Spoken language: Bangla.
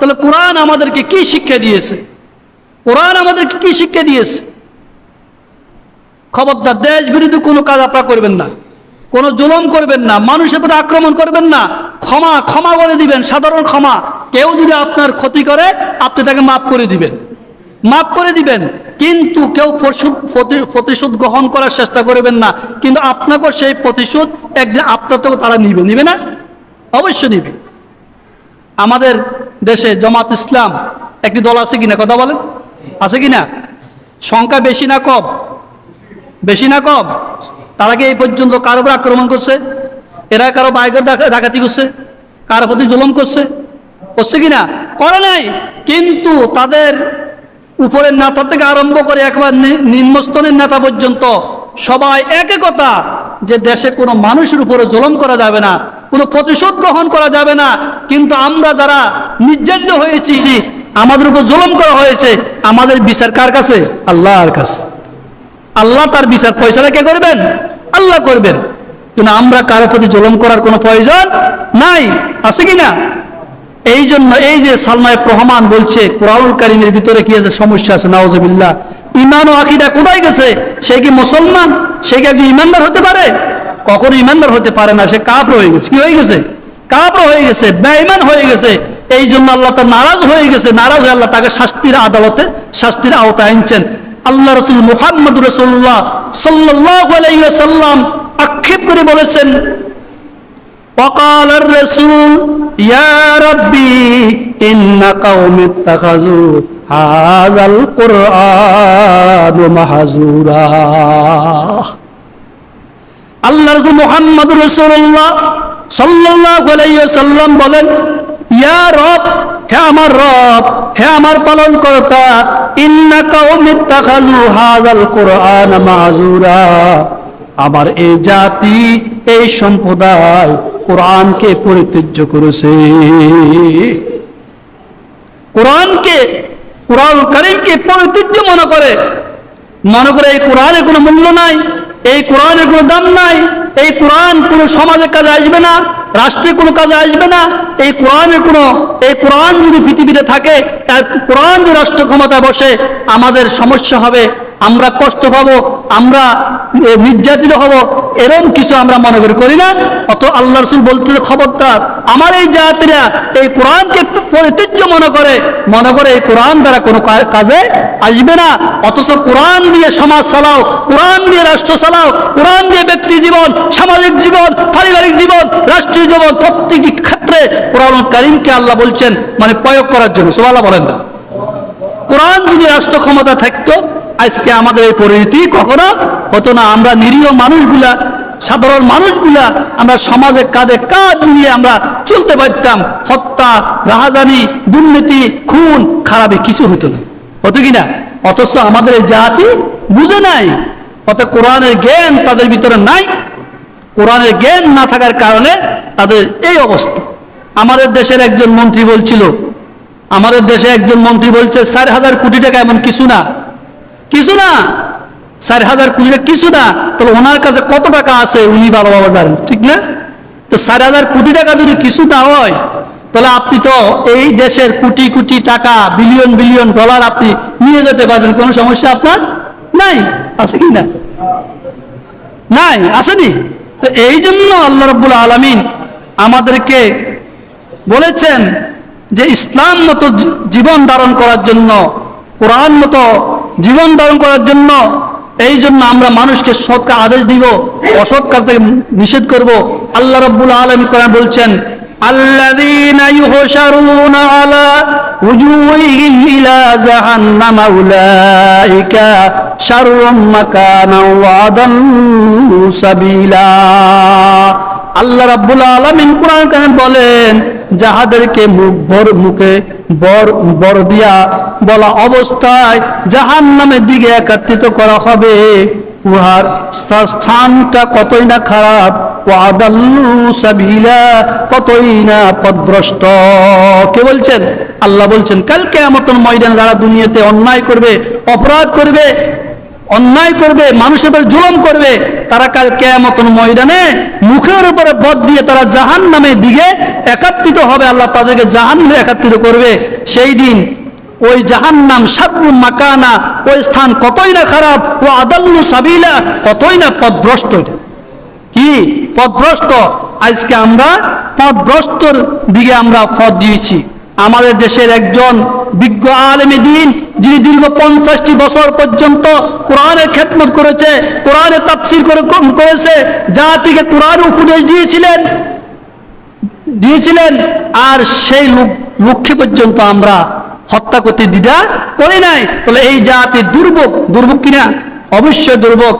তাহলে কোরআন আমাদেরকে কি শিক্ষা দিয়েছে? কোরআন আমাদেরকে কি শিক্ষা দিয়েছে? খবরদার দেশ বিরোধী কোনো কাজ আপনারা করবেন না। কোনো জুলম করবেন না। মানুষের প্রতি আক্রমণ করবেন না। ক্ষমা ক্ষমা করে দিবেন, সাধারণ ক্ষমা। কেউ যদি আপনার ক্ষতি করে, আপনি তাকে মাফ করে দিবেন। মাফ করে দিবেন। কিন্তু কেউ প্রতি- প্রতিশোধ গ্রহণ করার চেষ্টা করবেন না। কিন্তু আপনাকেও সেই প্রতিশোধ একদিন আপনার তারা নিবে। নিবে না? অবশ্যই নিবে। আমাদের দেশে জামাত ইসলাম, একটি দল আছে কিনা? কথা বলেন। আছে কিনা? সংখ্যা বেশি না কম? বেশি না কম? তারা কি এই পর্যন্ত কারও উপর আক্রমণ করছে? এরা কারও বাইকের ডাকাতি করছে? কারও প্রতি জুলম করছে? করছে কিনা? করে নাই। কিন্তু তাদের উপরের নেতা থেকে আরম্ভ করে একবার নি- নিম্নস্তরের নেতা পর্যন্ত সবাই একে কথা, যে দেশে কোনো মানুষের উপরে জুলম করা যাবে না। কোনো প্রতিশোধ গ্রহণ করা যাবে না। কিন্তু আমরা যারা নির্যাতিত হয়েছি, আমাদের উপর জুলম করা হয়েছে, আমাদের বিচার কার কাছে? আল্লাহর কাছে। আল্লাহ তার বিচার পয়সাটা কে করবেন? আল্লাহ করবেন। কিন্তু আমরা কারও প্রতি জুলম করার কোনো প্রয়োজন নাই। আছে কি না? এই জন্য এই যে সালমায় প্রহমান বলছে, কোরআনুল কারিমের ভিতরে কি আছে সমস্যা আছে? নওয়াজবিল্লাহ ইমান ও আকিদা কোথায় গেছে? সে কি মুসলমান? সে কি একজন ইমানদার হতে পারে? কখনো ইমানদার হতে পারে না সে কাপ হয়ে গেছে কি হয়ে গেছে কাপ হয়ে গেছে বেঈমান হয়ে গেছে এই জন্য আল্লাহ তার নারাজ হয়ে গেছে নারাজ হয়ে আল্লাহ তাকে শাস্তির আদালতে শাস্তির আওতায় আনছেন আল্লাহ রসুল মুহাম্মদ রসুল্লাহ সাল্লাহ আলাইসাল্লাম আক্ষেপ করে বলেছেন وقال الرسول يا ربي إن قوم اتخذوا هذا القرآن مهجورا আল্লাহ রসুল মোহাম্মদ রসুল্লাহ সাল্লাহ সাল্লাম বলেন, ইয়া রব, হে আমার রব, হে আমার পালন কর্তা কুরআন আমার এই জাতি, এই সম্প্রদায় কোরআনকে পরিত্যাজ্য করেছে। কোরআনকে কোরআন করিমকে পরিত্যাজ্য মনে করে। মনে করে এই কোরআনের কোনো মূল্য নাই। এই কোরআনের কোনো দাম নাই, এই কোরআন কোনো সমাজের কাজে আসবে না রাষ্ট্রে কোনো কাজে আসবে না, এই কোরআনের কোনো, এই কোরআন যদি পৃথিবীতে থাকে কোরআন যদি রাষ্ট্র ক্ষমতায় বসে, আমাদের সমস্যা হবে আমরা কষ্ট পাবো, আমরা নির্যাতিত হব, এরম কিছু আমরা মনে করি করি না। অত আল্লাহ রসুল বলতে খবরদার, আমার এই জাতিরা এই কোরআনকে পরিত্যাজ্য মনে করে মনে করে এই কোরআন দ্বারা কোনো কাজে আসবে না। অথচ কোরআন দিয়ে সমাজ চালাও, কোরআন দিয়ে রাষ্ট্র চালাও, কোরআন দিয়ে ব্যক্তি জীবন, সামাজিক জীবন, পারিবারিক জীবন, রাষ্ট্রীয় জীবন, প্রত্যেকটি ক্ষেত্রে কোরআন কারিমকে আল্লাহ বলছেন মানে প্রয়োগ করার জন্য। সোমাল্লাহ বলেন না। কোরআন যদি রাষ্ট্র ক্ষমতা থাকতো আজকে আমাদের এই পরিণতি কখনো হতো না। আমরা নিরীহ মানুষগুলা, সাধারণ মানুষগুলা, আমরা সমাজে কাঁধে কাঁধ নিয়ে আমরা চলতে পারতাম। হত্যা, রাহাজানি, দুর্নীতি, খুন, খারাপে কিছু হতো না। হতো কি না? অথচ আমাদের এই জাতি বুঝে নাই। অত কোরআনের জ্ঞান তাদের ভিতরে নাই। কোরআনের জ্ঞান না থাকার কারণে তাদের এই অবস্থা। আমাদের দেশের একজন মন্ত্রী বলছিল, আমাদের দেশে একজন মন্ত্রী বলছে, চার হাজার কোটি টাকা এমন কিছু না। কিছু না। চার হাজার কোটি টাকা কিছু না। তাহলে ওনার কাছে কত টাকা আছে? উনি ভালো বাবা জানেন, ঠিক না? তো চার হাজার কোটি টাকা যদি কিছু না হয়, তাহলে আপনি তো এই দেশের কোটি কোটি টাকা, বিলিয়ন বিলিয়ন ডলার আপনি নিয়ে যেতে পারবেন। কোনো সমস্যা আপনার নাই? আছে কি না? নাই, আসেনি? তো এই জন্য আল্লাহ রব্বুল আলমিন আমাদেরকে বলেছেন যে ইসলাম মতো জীবন ধারণ করার জন্য কোরআন মতো জীবন ধারণ করার জন্য এই জন্য আমরা মানুষকে সৎ কাজ আদেশ দিব অসৎ কাজ থেকে নিষেধ করব আল্লাহ রব্বুল আলম কোরআন বলছেন الذين يحشرون على وجوههم إلى جهنم أولئك شر مكانا وأضل سبيلا আল্লাহ রাব্বুল আলামিন কোরআন কারিমে বলেন যাহাদেরকে মুখ ভর মুখে বর বর দিয়া বলা অবস্থায় জাহান্নামের দিকে একত্রিত করা হবে। উহার স্থানটা কতই না খারাপ? ও আদাল্লু সাবিলা, কতই না পদভ্রষ্ট। কে বলছেন? আল্লাহ বলছেন কালকে আমার ময়দানে যারা দুনিয়াতে অন্যায় করবে, অপরাধ করবে, অন্যায় করবে, মানুষের উপর জুলম করবে, তারা কাল কেয়ামতন ময়দানে মুখের উপরে বদ দিয়ে তারা জাহান নামে দিকে একাত্রিত হবে। আল্লাহ তাদেরকে জাহান একত্রিত করবে। সেই দিন ওই জাহান্নাম সাবরু মাকানা, ওই স্থান কতই না খারাপ ও আদাল্লু সাবিলা, কতই না পথভ্রষ্ট এটা। কি? পথভ্রষ্ট আজকে আমরা পথভ্রষ্টর দিকে আমরা পথ দিয়েছি। আমাদের দেশের একজন বিজ্ঞ আলেমে দিন, যিনি দীর্ঘ পঞ্চাশটি বছর পর্যন্ত কোরআনের খেদমত করেছে, কোরআনের তাফসির করে করেছে, জাতিকে কোরআন উপদেশ দিয়েছিলেন। দিয়েছিলেন, আর সেই লোক লক্ষ্যে পর্যন্ত আমরা হত্যা করতে দ্বিধা করে নাই। তাহলে এই জাতি দুর্ভোগ দুর্ভোগ কিনা? অবশ্যই দুর্ভোগ।